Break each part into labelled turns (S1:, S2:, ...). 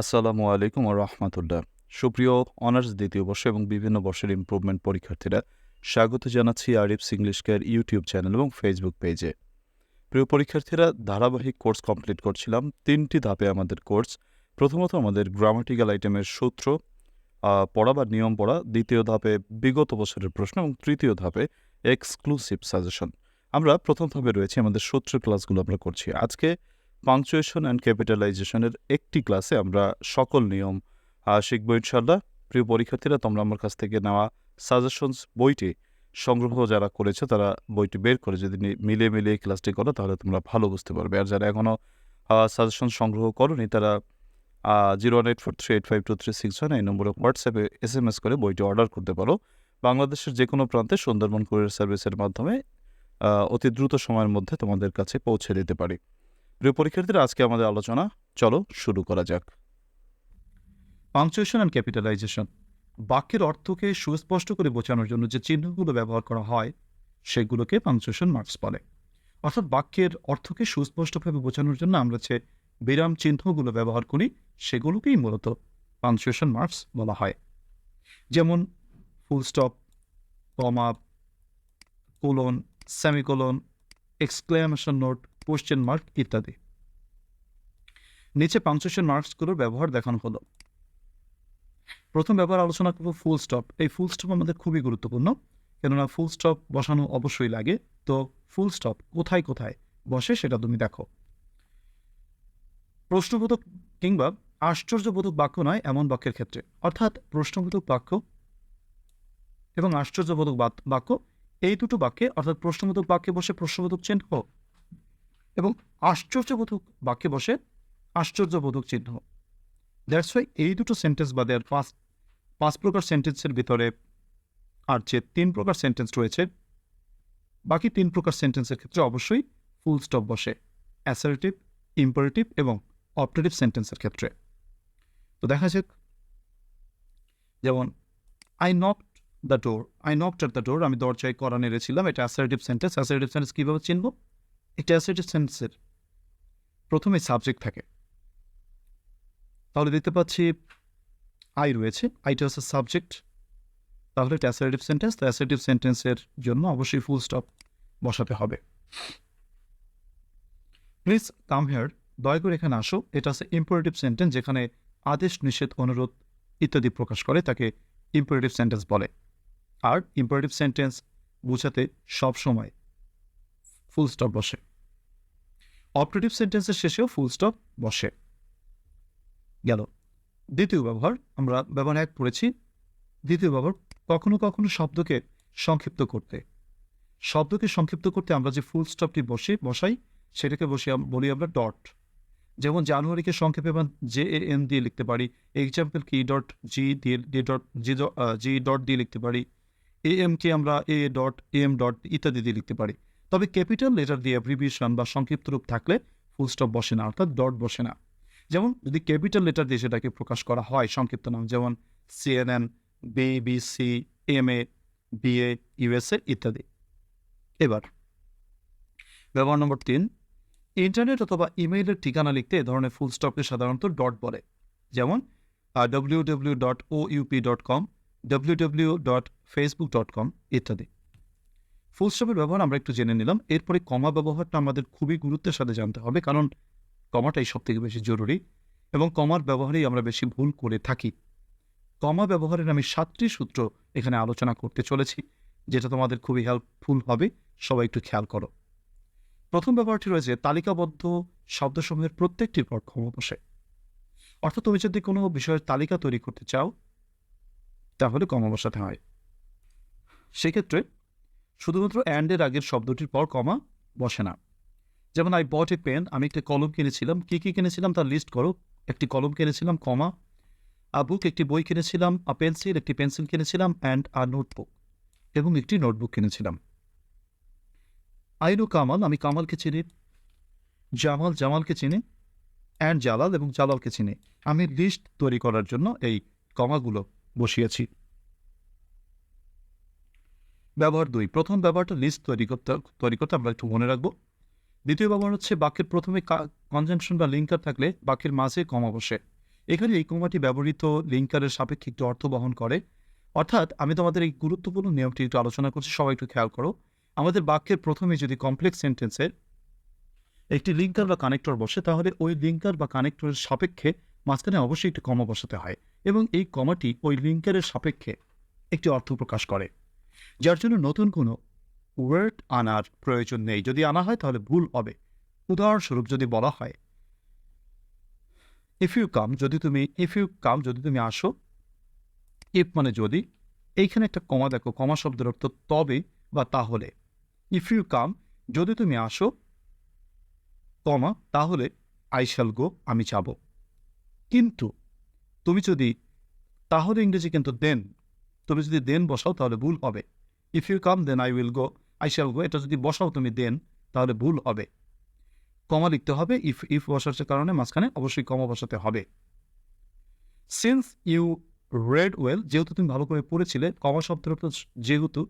S1: আসসালামু আলাইকুম রহমতুল্লাহ। সুপ্রিয় অনার্স দ্বিতীয় বর্ষ এবং বিভিন্ন বর্ষের ইমপ্রুভমেন্ট পরীক্ষার্থীরা স্বাগত জানাচ্ছি Arif's English care YouTube channel এবং ফেসবুক পেজে প্রিয় পরীক্ষার্থীরা, ধারাবাহিক কোর্স কমপ্লিট করছিলাম। তিনটি ধাপে আমাদের কোর্স প্রথমত আমাদের গ্রামাটিক্যাল আইটেমের সূত্র পড়া বা নিয়ম পড়া। দ্বিতীয় ধাপে বিগত বছরের প্রশ্ন এবং তৃতীয় ধাপে এক্সক্লুসিভ সাজেশন আমরা প্রথম ধাপে রয়েছি, আমাদের সূত্রের ক্লাসগুলো আমরা করছি। আজকে পাংচুয়েশন অ্যান্ড ক্যাপিটালাইজেশনের একটি ক্লাসে আমরা সকল নিয়ম শিখব ইনশাল্লাহ প্রিয় পরীক্ষার্থীরা, তোমরা আমার কাছ থেকে নেওয়া সাজেশনস বইটি সংগ্রহ যারা করেছে, তারা বইটি বের করে যদি মিলিয়ে এই ক্লাসটি করো, তাহলে তোমরা ভালো বুঝতে পারবে। আর যারা এখনও সাজেশন সংগ্রহ করনি, তারা zero one eight four three eight five two three six one এই নম্বরে হোয়াটসঅ্যাপে এস এম এস করে বইটি অর্ডার করতে পারো। বাংলাদেশের যে কোনো প্রান্তে সুন্দরবন কুরিয়ার সার্ভিসের মাধ্যমে অতি দ্রুত সময়ের মধ্যে তোমাদের কাছে পৌঁছে দিতে পারি। প্রিয় পরীক্ষার্থীরা, আজকে আমাদের আলোচনা, চলো শুরু করা যাক। পাংচুয়েশন অ্যান্ড ক্যাপিটালাইজেশন বাক্যের অর্থকে সুস্পষ্ট করে বোঝানোর জন্য যে চিহ্নগুলো ব্যবহার করা হয়, সেগুলোকে পাংচুয়েশন মার্কস বলে। অর্থাৎ বাক্যের অর্থকে সুস্পষ্টভাবে বোঝানোর জন্য আমরা যে বিরাম চিহ্নগুলো ব্যবহার করি, সেগুলোকেই মূলত পাংচুয়েশন মার্কস বলা হয়। যেমন full stop comma colon semicolon exclamation note question mark ইত্যাদি। নিচে পাংচুয়েশন মার্কসগুলোর ব্যবহার দেখানো হলো। প্রথম ব্যবহার আলোচনা করব ফুল স্টপ এই ফুল স্টপ আমাদের খুবই গুরুত্বপূর্ণ। কেননা ফুল স্টপ বসানো অবশ্যই লাগে। তো ফুল স্টপ কোথায় কোথায় বসে সেটা তুমি দেখো। প্রশ্নবোধক কিংবা আশ্চর্যবোধক বাক্য নয় এমন বাক্যের ক্ষেত্রে। অর্থাৎ প্রশ্নবোধক বাক্য এবং আশ্চর্যবোধক বাক্য, এই দুটো বাক্যে, অর্থাৎ প্রশ্নবোধক বাক্যে বসে প্রশ্নবোধক চিহ্ন এবং আশ্চর্যবোধক বাক্যে বসে আশ্চর্যবোধক চিহ্ন। দ্যাটস ওয়াই এই দুটো সেন্টেন্স বাদে আর পাঁচ পাঁচ প্রকার সেন্টেন্সের ভিতরে আর যে তিন প্রকার সেন্টেন্স রয়েছে, বাকি তিন প্রকার সেন্টেন্সের ক্ষেত্রে অবশ্যই ফুল স্টপ বসে। অ্যাসারেটিভ ইম্পারেটিভ এবং অপারেটিভ সেন্টেন্সের ক্ষেত্রে। তো দেখা যাক। যেমন I knock the door I knocked at the door আমি দরজায় করা নেড়েছিলাম, এটা অ্যাসারেটিভ সেন্টেন্স অ্যাসারেটিভ সেন্টেন্স কীভাবে চিনব? এটা অ্যাসারেটিভ সেন্টেন্সের প্রথমে সাবজেক্ট থাকে। তাহলে দেখতে পাচ্ছি আই রয়েছে। আইটা হচ্ছে সাবজেক্ট তাহলে অ্যাসারেটিভ সেন্টেন্স তো অ্যাসারেটিভ সেন্টেন্সের জন্য অবশ্যই ফুল স্টপ বসাতে হবে। প্লিজ কাম হেয়ার দয়া করে এখানে আসো। এটা হচ্ছে ইম্পারেটিভ সেন্টেন্স যেখানে আদেশ, নিষেধ, অনুরোধ ইত্যাদি প্রকাশ করে, তাকে ইম্পারেটিভ সেন্টেন্স বলে। আর ইম্পারেটিভ সেন্টেন্স বোঝাতে সবসময় ফুল স্টপ বসে। অপারেটিভ সেন্টেন্সের শেষেও ফুল স্টপ বসে। গেল। দ্বিতীয় ব্যবহার আমরা ব্যবহার এক পড়েছি। দ্বিতীয় ব্যবহার কখনো কখনো শব্দকে সংক্ষিপ্ত করতে। শব্দকে সংক্ষিপ্ত করতে আমরা যে ফুল স্টপটি বসে, বসাই, সেটাকে বসে বলি আমরা ডট যেমন জানুয়ারিকে সংক্ষেপে আমরা জে এ এন দিয়ে লিখতে পারি এক্সাম্পল কি ডট জি দিয়ে D dot G G dot দিয়ে লিখতে পারি এ এমকে আমরা এ ডট এম ডট ইত্যাদি দিয়ে লিখতে পারি। তবে ক্যাপিটাল লেটার দিয়ে অ্যাব্রিভিয়েশন বা সংক্ষিপ্ত রূপ থাকলে ফুল স্টপ বসে না, অর্থাৎ ডট বসে না। যেমন যদি ক্যাপিটাল লেটার দিয়ে সেটাকে প্রকাশ করা হয়, সংক্ষিপ্ত নাম যেমন CNN BBC M A BA USA ইত্যাদি। এবার, ব্যবহার নম্বর তিন ইন্টারনেট অথবা ইমেইলের ঠিকানা লিখতে এ ধরনের ফুল স্টপকে সাধারণত ডট বলে। যেমন W W dot O UP dot com W W dot Facebook dot com ইত্যাদি। ফুল স্টপের ব্যবহার আমরা একটু জেনে নিলাম। এরপরে কমা ব্যবহারটা আমাদের খুবই গুরুত্বের সাথে জানতে হবে, কারণ কমাটাই সব থেকে বেশি জরুরি এবং কমার ব্যবহারেই আমরা বেশি ভুল করে থাকি। কমা ব্যবহারের আমি সাতটি সূত্র এখানে আলোচনা করতে চলেছি, যেটা তোমাদের খুবই হেল্পফুল হবে, সবাই একটু খেয়াল করো। প্রথম ব্যবহারটি রয়েছে, তালিকাবদ্ধ শব্দসমূহের প্রত্যেকটির পর ক্ষমা বসে। অর্থাৎ তুমি যদি কোনো বিষয়ের তালিকা তৈরি করতে চাও, তাহলে কমা বসাতে হয়। সেক্ষেত্রে শুধুমাত্র অ্যান্ডের আগের শব্দটির পর কমা বসে না। যেমন আই বট এ পেন আমি একটি কলম কিনেছিলাম। কী কী কিনেছিলাম তার লিস্ট করো। একটি কলম কিনেছিলাম, কমা। আ বুক একটি বই কিনেছিলাম আ পেন্সিল একটি পেন্সিল কিনেছিলাম অ্যান্ড আ নোটবুক এবং একটি নোটবুক কিনেছিলাম। আইনু কামাল আমি কামালকে চিনি। জামাল জামালকে চিনি। অ্যান্ড জালাল এবং জালালকে চিনি। আমি লিস্ট তৈরি করার জন্য এই কমাগুলো বসিয়েছি। ব্যবহার দুই। প্রথম ব্যবহারটা লিস্ট তৈরি করতে তৈরি করতে আমরা একটু মনে রাখব। দ্বিতীয় ব্যবহার হচ্ছে বাক্যের প্রথমে কনজাংশন বা লিঙ্কার থাকলে বাক্যের মাঝে কমা বসে। এখানে এই কমাটি ব্যবহৃত লিঙ্কারের সাপেক্ষে একটি অর্থ বহন করে। অর্থাৎ আমি তোমাদের এই গুরুত্বপূর্ণ নিয়মটি একটু আলোচনা করছি, সবাই একটু খেয়াল করো। আমাদের বাক্যের প্রথমে যদি কমপ্লেক্স সেন্টেন্সের একটি লিঙ্কার বা কানেক্টর বসে, তাহলে ওই লিঙ্কার বা কানেক্টরের সাপেক্ষে মাঝখানে অবশ্যই একটি কমা বসাতে হয় এবং এই কমাটি ওই লিঙ্কারের সাপেক্ষে একটি অর্থ প্রকাশ করে। যার জন্য নতুন কোনো ওয়ার্ড আনার প্রয়োজন নেই। যদি আনা হয়, তাহলে ভুল হবে। উদাহরণস্বরূপ যদি বলা হয় ইফ ইউ কাম যদি তুমি ইফ ইউ কাম যদি তুমি আসো ইফ মানে যদি, এইখানে একটা কমা দেখো, কমা শব্দের অর্থ তবে বা তাহলে। ইফ ইউ কাম যদি তুমি আসো, কমা, তাহলে আই শ্যাল গো আমি যাব। কিন্তু তুমি যদি তাহলে ইংরেজি কিন্তু দেন তুমি যদি দেন বসাও, তাহলে ভুল হবে। If you come then I will go I shall go এটা যদি বসাও, তুমি দেন, তাহলে ভুল হবে। কমা লিখতে হবে ইফ ইফ বসার কারণে মাঝখানে অবশ্যই কমা বসাতে হবে। সিন্স ইউ রেড ওয়েল যেহেতু তুমি ভালো করে পড়েছিলে, কমা শব্দের অর্থ যেহেতু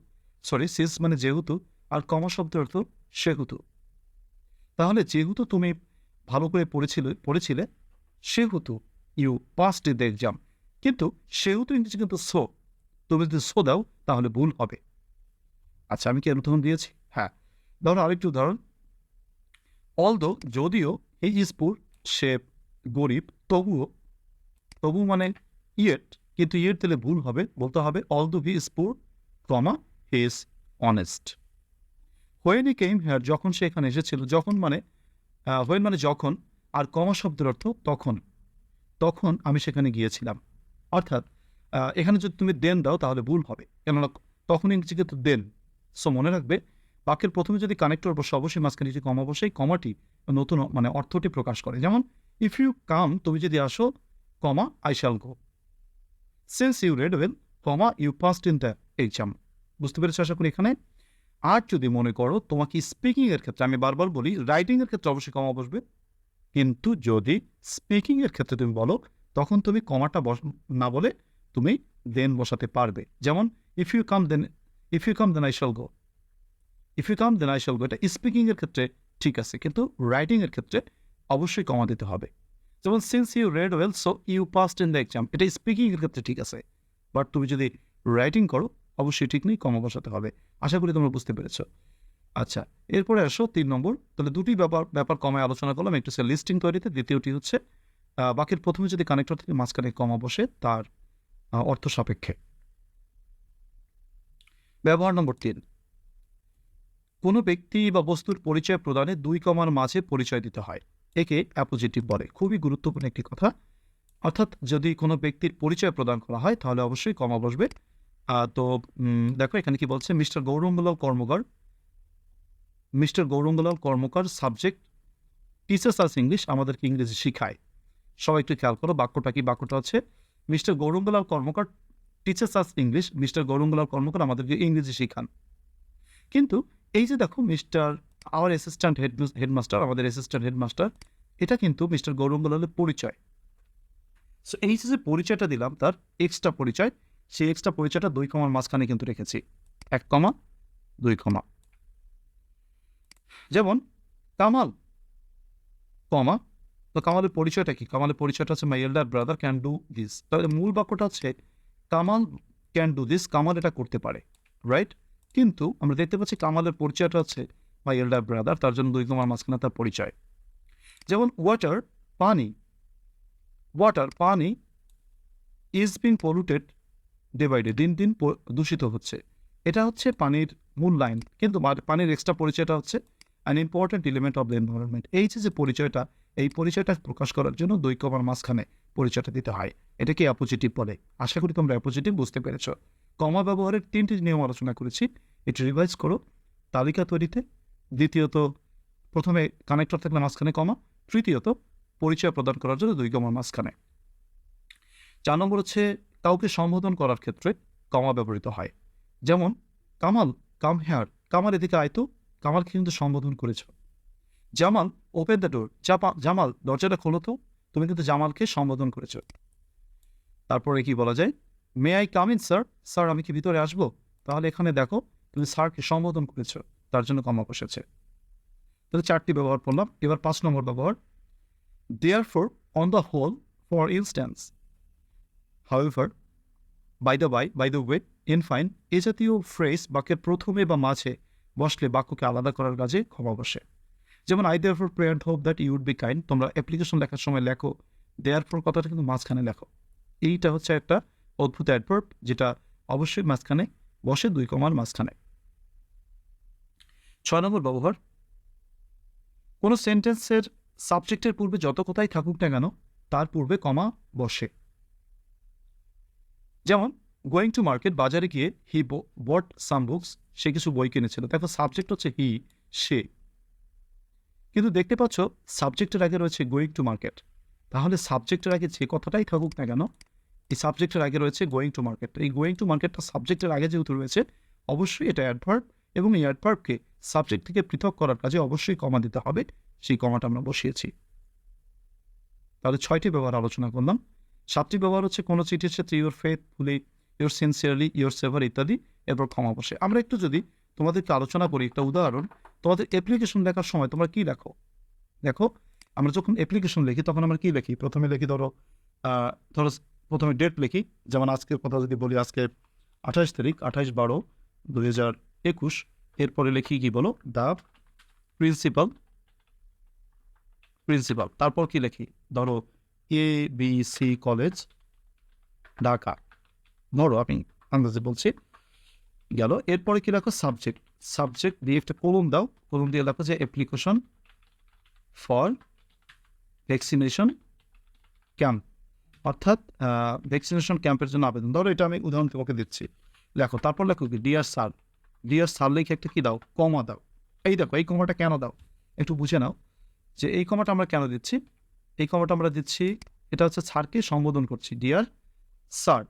S1: সরি সিন্স মানে যেহেতু, আর কমা শব্দের অর্থ সেহেতু। তাহলে যেহেতু তুমি ভালো করে পড়েছিলে পড়েছিলে, সেহেতু ইউ পাস্ট দ্য এক্সাম কিন্তু সেহেতু ইংরেজি কিন্তু সো তুমি যদি সো দাও, তাহলে ভুল হবে। আচ্ছা আমি কি এর উদাহরণ দিয়েছি? হ্যাঁ। ধরো আরেকটি উদাহরণ। অলদো যদিও এই ইসপুর সে গরিব, তবুও, তবু মানে ইয়েট, কিন্তু ইয়েট দিলে ভুল হবে, বলতে হবে although he is poor comma he is honest when he came here যখন সে এখানে এসেছিল, যখন মানে হোয়েন মানে যখন, আর কমা শব্দের অর্থ তখন। তখন আমি সেখানে গিয়েছিলাম। অর্থাৎ এখানে যদি তুমি দেন দাও, তাহলে ভুল হবে। কেননা তখন ইংরেজিকে তো দেন। সো মনে রাখবে, বাক্যের প্রথমে যদি কানেক্টর বসে, অবশ্যই মাঝখানে একটি কমা বসে কমাটি নতুন মানে অর্থটি প্রকাশ করে। যেমন ইফ ইউ কাম তুমি যদি আসো comma I shall go since you read well comma you passed in the exam বুঝতে পেরেছ আশা করি এখানে? আর যদি মনে করো, তোমাকে স্পিকিংয়ের ক্ষেত্রে, আমি বারবার বলি রাইটিংয়ের ক্ষেত্রে অবশ্যই কমা বসবে। কিন্তু যদি স্পিকিং এর ক্ষেত্রে তুমি বলো, তখন তুমি কমাটা বস না বলে তুমি দেন বসাতে পারবে। যেমন if you come then if you come then I shall go if you come then I shall go এটা স্পিকিংয়ের ক্ষেত্রে ঠিক আছে, কিন্তু রাইটিং এর ক্ষেত্রে অবশ্যই কমা দিতে হবে। যেমন since you read well so you passed in the exam এটা স্পিকিংয়ের ক্ষেত্রে ঠিক আছে বাট তুমি যদি রাইটিং করো, অবশ্যই ঠিক নেই, কমা বসাতে হবে। আশা করি তোমরা বুঝতে পেরেছ। আচ্ছা এরপরে আসো তিন নম্বর। তাহলে দুটি ব্যাপার ব্যাপার কমায় আলোচনা করলাম। একটু হচ্ছে লিস্টিং তৈরিতে, দ্বিতীয়টি হচ্ছে বাকির প্রথমে যদি কানেক্টর থেকে মাঝখানে কমা বসে, তার অর্থ সাপেক্ষে। ব্যবহার নম্বর তিন। কোনো ব্যক্তি বা বস্তুর পরিচয় প্রদানে দুই কমার মাঝে পরিচয় দিতে হয়। একে অ্যাপোজিটিভ বলে। খুবই গুরুত্বপূর্ণ একটি কথা। অর্থাৎ যদি কোনো ব্যক্তির পরিচয় প্রদান করা হয়, তাহলে অবশ্যই কমা বসবে। তো দেখো এখানে কি বলছে, Mister Gaurangalal Karmakar. Mister Gaurangalal Karmakar subject teachers us English, আমাদেরকে ইংরেজি শিখায়। সবাই একটু খেয়াল করো, বাক্যটা কি বাক্যটা হচ্ছে Mister Gaurangalal Karmakar teachers us English Mister Gaurangalal Karmakar আমাদেরকে ইংরেজি শিখান। কিন্তু এই যে দেখো Mister our assistant head headmaster আমাদের অ্যাসিস্ট্যান্ট হেডমাস্টার এটা কিন্তু মিস্টার গৌরঙ্গলালের পরিচয়। সো এই যে পরিচয়টা দিলাম, তার এক্সট্রা পরিচয়, সেই এক্সট্রা পরিচয়টা দুই কমার মাঝখানে কিন্তু রেখেছি। এক কমা, দুই কমা। যেমন, কামাল, কমা তো কামালের পরিচয়টা কি? কামালের পরিচয়টা হচ্ছে my elder brother can do this তাহলে মূল বাক্যটা হচ্ছে, Kamal can do this Kamal এটা করতে পারে রাইট কিন্তু আমরা দেখতে পাচ্ছি কামালের পরিচয়টা হচ্ছে মাই এল্ডার ব্রাদার তার জন্য দুই কমার মাঝখানে তার পরিচয়। যেমন ওয়াটার পানি ওয়াটার পানি is being polluted day by day দিন দিন দূষিত হচ্ছে। এটা হচ্ছে পানির মূল লাইন কিন্তু পানির এক্সট্রা পরিচয়টা হচ্ছে an important element of the environment এই যে পরিচয়টা, এই পরিচয়টা প্রকাশ করার জন্য দুই কমার মাঝখানে পরিচয়টা দিতে হয়। এটাকে অ্যাপোজিটিভ বলে। আশা করি তোমরা অ্যাপোজিটিভ বুঝতে পেরেছ। কমা ব্যবহারের তিনটি নিয়ম আলোচনা করেছি। এটি রিভাইজ করো। তালিকা তৈরিতে। দ্বিতীয়ত, প্রথমে কানেক্টর থাকলে মাঝখানে কমা। তৃতীয়ত, পরিচয় প্রদান করার জন্য দুই কমার মাঝখানে। চার নম্বর হচ্ছে, কাউকে সম্বোধন করার ক্ষেত্রে কমা ব্যবহৃত হয়। যেমন, কামাল, কাম হেয়ার, কামাল এদিকে আয়তো কামালকে কিন্তু সম্বোধন করেছ। Jamal open the door Jamal, দরজাটা খোলো তো। তুমি কিন্তু জামালকে সম্বোধন করেছ। তারপরে কি বলা যায়? May I come in sir sir আমি কি ভিতরে আসব? তাহলে এখানে দেখো, তুমি স্যারকে সম্বোধন করেছ। তার জন্য কমা বসেছে। তাহলে চারটি ব্যবহার করলাম। এবার পাঁচ নম্বর ব্যবহার। Therefore on the whole for instance however by the by by the way in fine এ জাতীয় ফ্রেজ বাক্যের প্রথমে বা মাঝে বসলে বাক্যকে আলাদা করার কাজে ক্ষমা বসে। যেমন I therefore prayer hope that you'd be be kind তোমরা অ্যাপ্লিকেশন লেখার সময় লেখো দেয়ার ফর কথাটা কিন্তু মাঝখানে লেখো। এইটা হচ্ছে একটা অদ্ভুত অ্যাডভার্ব যেটা অবশ্যই মাঝখানে বসে, দুই কমার মাঝখানে। ছয় নম্বর ব্যবহার। কোনো সেন্টেন্সের সাবজেক্টের পূর্বে যত কথাই থাকুক না কেন, তার পূর্বে কমা বসে। যেমন গোয়িং টু মার্কেট বাজারে গিয়ে হি বট সাম বুকস সে কিছু বই কিনেছিল। দেখো সাবজেক্ট হচ্ছে হি সে কিন্তু দেখতে পাচ্ছ সাবজেক্টের আগে রয়েছে গোয়িং টু মার্কেট তাহলে সাবজেক্টের আগে যে কথাটাই থাকুক না কেন, এই সাবজেক্টের আগে রয়েছে গোয়িং টু মার্কেট এই গোয়িং টু মার্কেটটা সাবজেক্টের আগে যেহেতু রয়েছে, অবশ্যই এটা অ্যাডভার্ব এবং এই অ্যাডভার্বকে সাবজেক্ট থেকে পৃথক করার কাজে অবশ্যই কমা দিতে হবে। সেই কমাটা আমরা বসিয়েছি। তাহলে ছয়টি ব্যবহার আলোচনা করলাম। সাতটি ব্যবহার হচ্ছে, কোনো চিঠির ক্ষেত্রে yours faithfully yours sincerely yours ever ইত্যাদি। এরপর ক্ষমা বসে আমরা একটু যদি তোমাদেরকে আলোচনা করি, একটা উদাহরণ, তোমাদের অ্যাপ্লিকেশন লেখার সময় তোমরা কি লেখো দেখো, আমরা যখন অ্যাপ্লিকেশন লিখি, তখন আমরা কি লিখি? প্রথমে লিখি ধরো ধরো প্রথমে ডেট লিখি। যেমন আজকের কথা যদি বলি, আজকে আঠাশ তারিখ, আঠাশ বারো দুই হাজার একুশ। এরপরে লিখি কি বলো? দ্য প্রিন্সিপাল প্রিন্সিপাল তারপর কি লিখি? ধরো A B C college Dhaka. ধরো, আমি আন্দাজে বলছি গেল। এরপরে কি রাখো? সাবজেক্ট সাবজেক্ট দিয়ে একটা কলম দাও। কলম দিয়ে লেখো যে অ্যাপ্লিকেশন ফর ভ্যাকসিনেশন ক্যাম্প অর্থাৎ ভ্যাকসিনেশন ক্যাম্পের জন্য আবেদন। ধরো এটা আমি উদাহরণ তোমাকে দিচ্ছি। লেখো, তারপর লেখো কি? ডিয়ার স্যার ডিয়ার স্যার লিখে একটা কী দাও? কমা দাও। এই দেখো, এই কমাটা কেন দাও? একটু বুঝে নাও যে এই কমাটা আমরা কেন দিচ্ছি? এই কমাটা আমরা দিচ্ছি, এটা হচ্ছে স্যারকে সম্বোধন করছি। ডিয়ার স্যার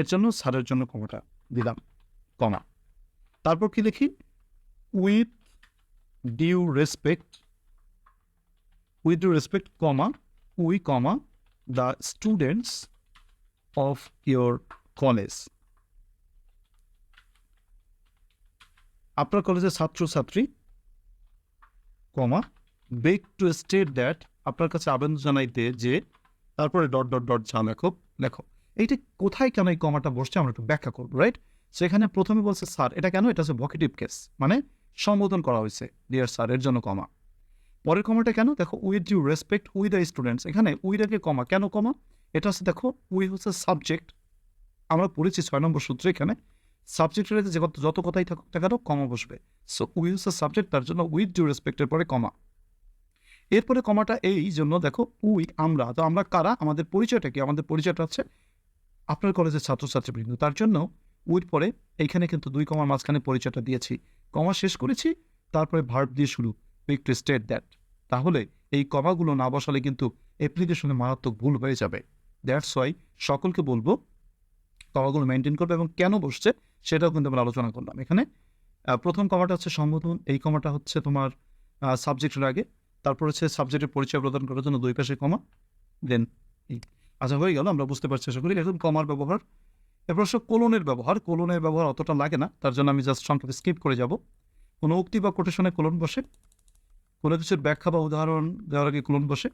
S1: এর জন্য স্যারের জন্য কমাটা দিলাম। কমা তারপর কি লিখি with due respect with due respect comma, we comma the students of your college আপনার কলেজের ছাত্রছাত্রী, comma beg to state that আপনার কাছে আবেদন জানাইতে যে, তারপরে ডট ডট ডট যা লেখো লেখো। এইটা কোথায় কেন এই কমাটা বসছে আমরা একটু ব্যাখ্যা করব রাইট সেখানে প্রথমে বলছে, স্যার, এটা কেন? এটা হচ্ছে ভকেটিভ কেস মানে সম্বোধন করা হয়েছে ডিয়ার স্যার, এর জন্য কমা। পরের কমাটা কেন? দেখো with you respect we the students এখানে উইথ আগে কমা। কেন কমা? এটা হচ্ছে, দেখো উই হচ্ছে সাবজেক্ট আমরা পড়েছি ছয় নম্বর সূত্রে এখানে। সাবজেক্টের আগে যে যত কথাই থাকুক না কেন, কমা বসবে। সো উই হচ্ছে সাবজেক্ট তার জন্য উইথ ডিউ রেসপেক্টের পরে কমা। এরপরে কমাটা এই জন্য, দেখো উই আমরা, তো আমরা কারা? আমাদের পরিচয়টা কি? আমাদের পরিচয়টা হচ্ছে আপনার কলেজের ছাত্রছাত্রীবৃন্দ। তার জন্য উইর পরে এইখানে কিন্তু দুই কমার মাঝখানে পরিচয়টা দিয়েছি। কমা শেষ করেছি, তারপরে ভার্ব দিয়ে শুরু পিক টু স্টেট দ্যাট। তাহলে এই কমাগুলো না বসালে কিন্তু অ্যাপ্লিকেশনে মারাত্মক ভুল হয়ে যাবে। দ্যাটস ওয়াই সকলকে বলব, কমাগুলো মেনটেন করবে এবং কেন বসছে সেটাও কিন্তু আমরা আলোচনা করলাম এখানে। প্রথম কমাটা হচ্ছে সম্বোধন, এই কমাটা হচ্ছে তোমার সাবজেক্টের আগে, তারপর হচ্ছে সাবজেক্টের পরিচয় প্রদান করার জন্য দুই পাশে কমা, দেন আচ্ছা হয়ে গেল, আমরা বুঝতে পারছি, আশা করি এখন কমার ব্যবহার এরপর হচ্ছে কোলনের ব্যবহার। কোলনের ব্যবহার অতটা লাগে না, তার জন্য আমি জাস্ট সংক্ষেপে স্কিপ করে যাব। কোনো উক্তি বা কোটেশনে কোলন বসে। কোনো কিছুর ব্যাখ্যা বা উদাহরণ দেওয়ার আগে কোলন বসে।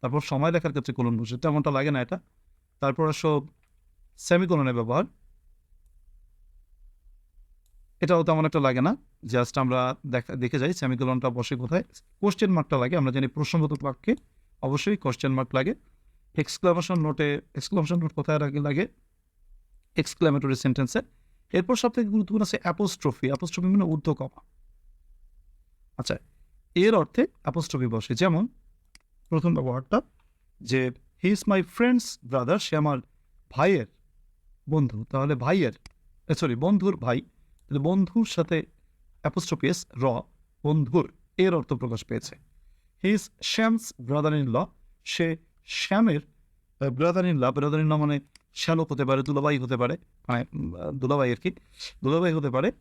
S1: তারপর সময় লেখার ক্ষেত্রে কোলন বসে। তেমনটা লাগে না এটা। তারপর সব সেমিকোলনের ব্যবহার। এটাও তেমন একটা লাগে না। জাস্ট আমরা দেখা, দেখে যাই সেমিকোলনটা বসে কোথায়। কোশ্চেন মার্কটা লাগে, আমরা জানি প্রশ্নবোধক বাক্যে। অবশ্যই কোশ্চেন মার্ক লাগে। এক্সক্লামেশন নোটে এক্সক্লামেশন নোট কোথায় লাগে লাগে? এক্সক্লামেটরি সেন্টেন্সে এরপর সব থেকে গুরুত্বপূর্ণ আছে অ্যাপোস্ট্রফি অ্যাপোস্ট্রফি মানে ঊর্ধ্বকমা। আচ্ছা এর অর্থে অ্যাপোস্ট্রফি বসে। যেমন, প্রথম ব্যবহারটা যে he is my friend's brother সে আমার ভাইয়ের বন্ধু। তাহলে ভাইয়ের সরি বন্ধুর ভাই। তাহলে বন্ধুর সাথে অ্যাপোস্ট্রফিএস র, বন্ধুর, এর অর্থ প্রকাশ পেয়েছে। He is Shyam's brother in law সে শ্যামের brother in law brother in law মানে শ্যালক হতে পারে দুলাবাই হতে পারে মানে দুলাবাই আর কি। দুলাবাই হতে পারে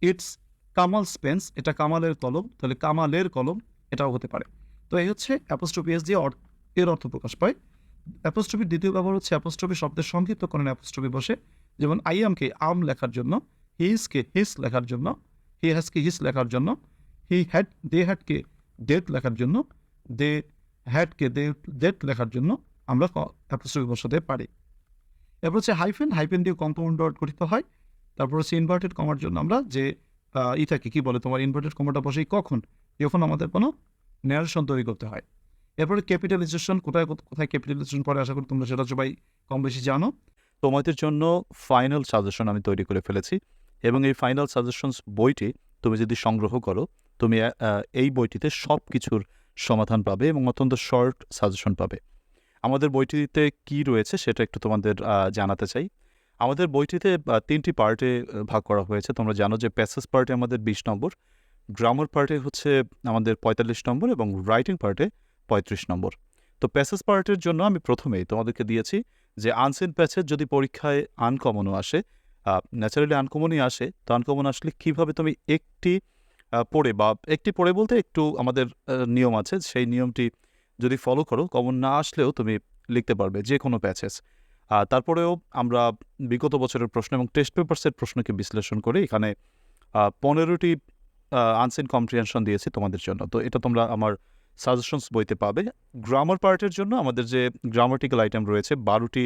S1: ইটস কামাল স্পেন্স এটা কামালের কলম, তাহলে কামালের কলম এটাও হতে পারে। তো এই হচ্ছে অ্যাপোস্ট্রফিএস দিয়ে অর- এর অর্থ প্রকাশ পায়। অ্যাপোস্ট্রফির দ্বিতীয় ব্যবহার হচ্ছে অ্যাপোস্ট্রফি শব্দের সংক্ষিপ্ত করেন অ্যাপোস্ট্রফি বসে। যেমন আই আমকে আম লেখার জন্য হিজকে হিস লেখার জন্য হি হ্যাজকে হিস লেখার জন্য হি হ্যাড দে হ্যাডকে ডেট লেখার জন্য দে হ্যাডকে দে ডেট লেখার জন্য আমরা অ্যাপ্রোস্ট্রফি বসাতে পারি। এরপর হচ্ছে হাইফেন হাইফেন দিয়ে কম্পাউন্ড ডট গঠিত হয়। তারপর হচ্ছে ইনভার্টেড কমার জন্য আমরা যে আহ, ই থাকে কী বলে তোমার ইনভার্টেড কমাটা বসেই কখন? যখন আমাদের কোনো ন্যারেশন তৈরি করতে হয়। এরপরে ক্যাপিটালাইজেশন কোথায় কোথায় ক্যাপিটালাইজেশন পরে আশা করি তোমরা সেটা সবাই কম বেশি জানো।
S2: তোমাদের জন্য ফাইনাল সাজেশন আমি তৈরি করে ফেলেছি এবং এই ফাইনাল সাজেশনস বইটি তুমি যদি সংগ্রহ করো তুমি এই বইটিতে সব কিছুর সমাধান পাবে এবং অত্যন্ত শর্ট সাজেশন পাবে। আমাদের বইটিতে কি রয়েছে সেটা একটু তোমাদের জানাতে চাই। আমাদের বইটিতে তিনটি পার্টে ভাগ করা হয়েছে। তোমরা জানো যে প্যাসেজ পার্টে আমাদের বিশ নম্বর গ্রামার পার্টে হচ্ছে আমাদের পঁয়তাল্লিশ নম্বর এবং রাইটিং পার্টে পঁয়ত্রিশ নম্বর। তো প্যাসেজ পার্টের জন্য আমি প্রথমেই তোমাদেরকে দিয়েছি যে আনসেন প্যাচের যদি পরীক্ষায় আনকমনও আসে ন্যাচারালি আনকমনই আসে, তো আনকমন আসলে কীভাবে তুমি একটি পড়ে বা একটি পড়ে বলতে একটু আমাদের নিয়ম আছে। সেই নিয়মটি যদি ফলো করো কমন না আসলেও তুমি লিখতে পারবে যে কোনো প্যাচেস তারপরেও আমরা বিগত বছরের প্রশ্ন এবং টেস্ট পেপার্সের প্রশ্নকে বিশ্লেষণ করে এখানে পনেরোটি আনসেন কম্প্রিহেনশন দিয়েছি তোমাদের জন্য। তো এটা তোমরা আমার সাজেশনস বইতে পাবে। গ্রামার পার্টের জন্য আমাদের যে গ্রামাটিক্যাল আইটেম রয়েছে, বারোটি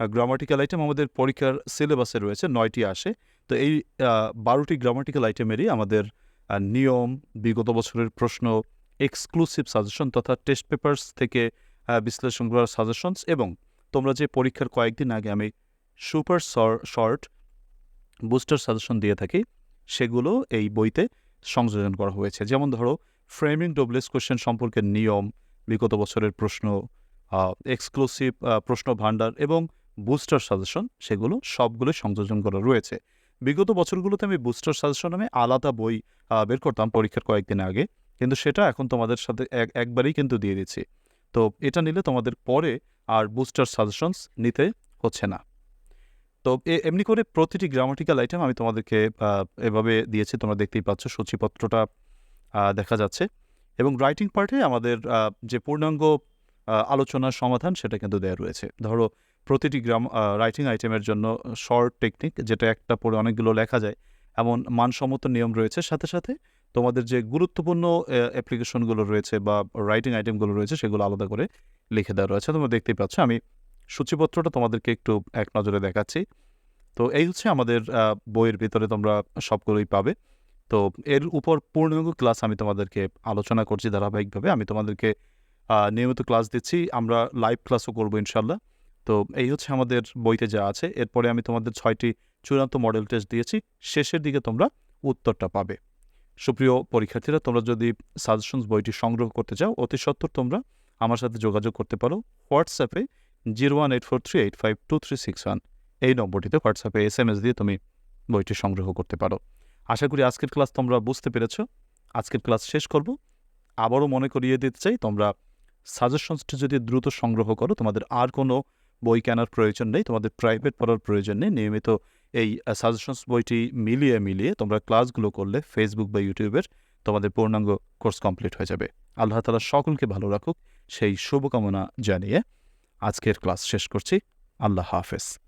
S2: গ্রামাটিক্যাল আইটেম আমাদের পরীক্ষার সিলেবাসে রয়েছে, নয়টি আসে। তো এই বারোটি গ্রামাটিক্যাল আইটেমেরই আমাদের নিয়ম, বিগত বছরের প্রশ্ন এক্সক্লুসিভ সাজেশন তথা টেস্ট পেপার্স থেকে বিশ্লেষণ করার সাজেশনস এবং তোমরা যে পরীক্ষার কয়েকদিন আগে আমি সুপার শর্ট বুস্টার সাজেশন দিয়ে থাকি, সেগুলো এই বইতে সংযোজন করা হয়েছে। যেমন ধরো ফ্রেমিং ডবলেস কোশ্চেন সম্পর্কে নিয়ম, বিগত বছরের প্রশ্ন এক্সক্লুসিভ প্রশ্ন ভাণ্ডার এবং বুস্টার সাজেশন সেগুলো সবগুলো সংযোজন করা রয়েছে। বিগত বছরগুলোতে আমি বুস্টার সাজেশন নামে আলাদা বই বের করতাম পরীক্ষার কয়েকদিন আগে। কিন্তু সেটা এখন তোমাদের সাথে এক, একবারেই কিন্তু দিয়ে দিচ্ছি। তো এটা নিলে তোমাদের পরে আর বুস্টার সাজেশনস নিতে হচ্ছে না। তো এমনি করে প্রতিটি গ্রামাটিক্যাল আইটেম আমি তোমাদেরকে এভাবে দিয়েছি, তোমরা দেখতেই পাচ্ছ সূচিপত্রটা দেখা যাচ্ছে। এবং রাইটিং পার্টে আমাদের যে পূর্ণাঙ্গ আলোচনার সমাধান সেটা কিন্তু দেওয়া রয়েছে। ধরো প্রতিটি গ্রাম রাইটিং আইটেমের জন্য শর্ট টেকনিক যেটা একটা পড়ে অনেকগুলো লেখা যায় এমন মানসম্মত নিয়ম রয়েছে। সাথে সাথে তোমাদের যে গুরুত্বপূর্ণ অ্যাপ্লিকেশনগুলো রয়েছে বা রাইটিং আইটেমগুলো রয়েছে সেগুলো আলাদা করে লিখে দেওয়া রয়েছে। তোমরা দেখতেই পাচ্ছ আমি সূচিপত্রটা তোমাদেরকে একটু এক নজরে দেখাচ্ছি। তো এই হচ্ছে আমাদের বইয়ের ভিতরে তোমরা সবগুলোই পাবে। তো এর উপর পূর্ণাঙ্গ ক্লাস আমি তোমাদেরকে আলোচনা করছি ধারাবাহিকভাবে। আমি তোমাদেরকে নিয়মিত ক্লাস দিচ্ছি। আমরা লাইভ ক্লাসও করব ইনশাল্লাহ তো এই হচ্ছে আমাদের বইতে যা আছে। এরপরে আমি তোমাদের ছয়টি চূড়ান্ত মডেল টেস্ট দিয়েছি, শেষের দিকে তোমরা উত্তরটা পাবে। সুপ্রিয় পরীক্ষার্থীরা, তোমরা যদি সাজেশনস বইটি সংগ্রহ করতে চাও, অতি সত্বর তোমরা আমার সাথে যোগাযোগ করতে পারো হোয়াটসঅ্যাপে zero one eight four three eight five two three six one এই নম্বরটিতে হোয়াটসঅ্যাপে এস এম এস দিয়ে তুমি বইটি সংগ্রহ করতে পারো। আশা করি আজকের ক্লাস তোমরা বুঝতে পেরেছ। আজকের ক্লাস শেষ করব। আবারও মনে করিয়ে দিতে চাই, তোমরা সাজেশনসটি যদি দ্রুত সংগ্রহ করো, তোমাদের আর কোনো বই কেনার প্রয়োজন নেই, তোমাদের প্রাইভেট পড়ার প্রয়োজন নেই, নিয়মিত এই সাজেশনস বইটি মিলিয়ে মিলিয়ে তোমরা ক্লাসগুলো করলে ফেসবুক বা ইউটিউবের তোমাদের পূর্ণাঙ্গ কোর্স কমপ্লিট হয়ে যাবে। আল্লাহ তালা সকলকে ভালো রাখুক, সেই শুভকামনা জানিয়ে আজকের ক্লাস শেষ করছি। আল্লাহ হাফেজ।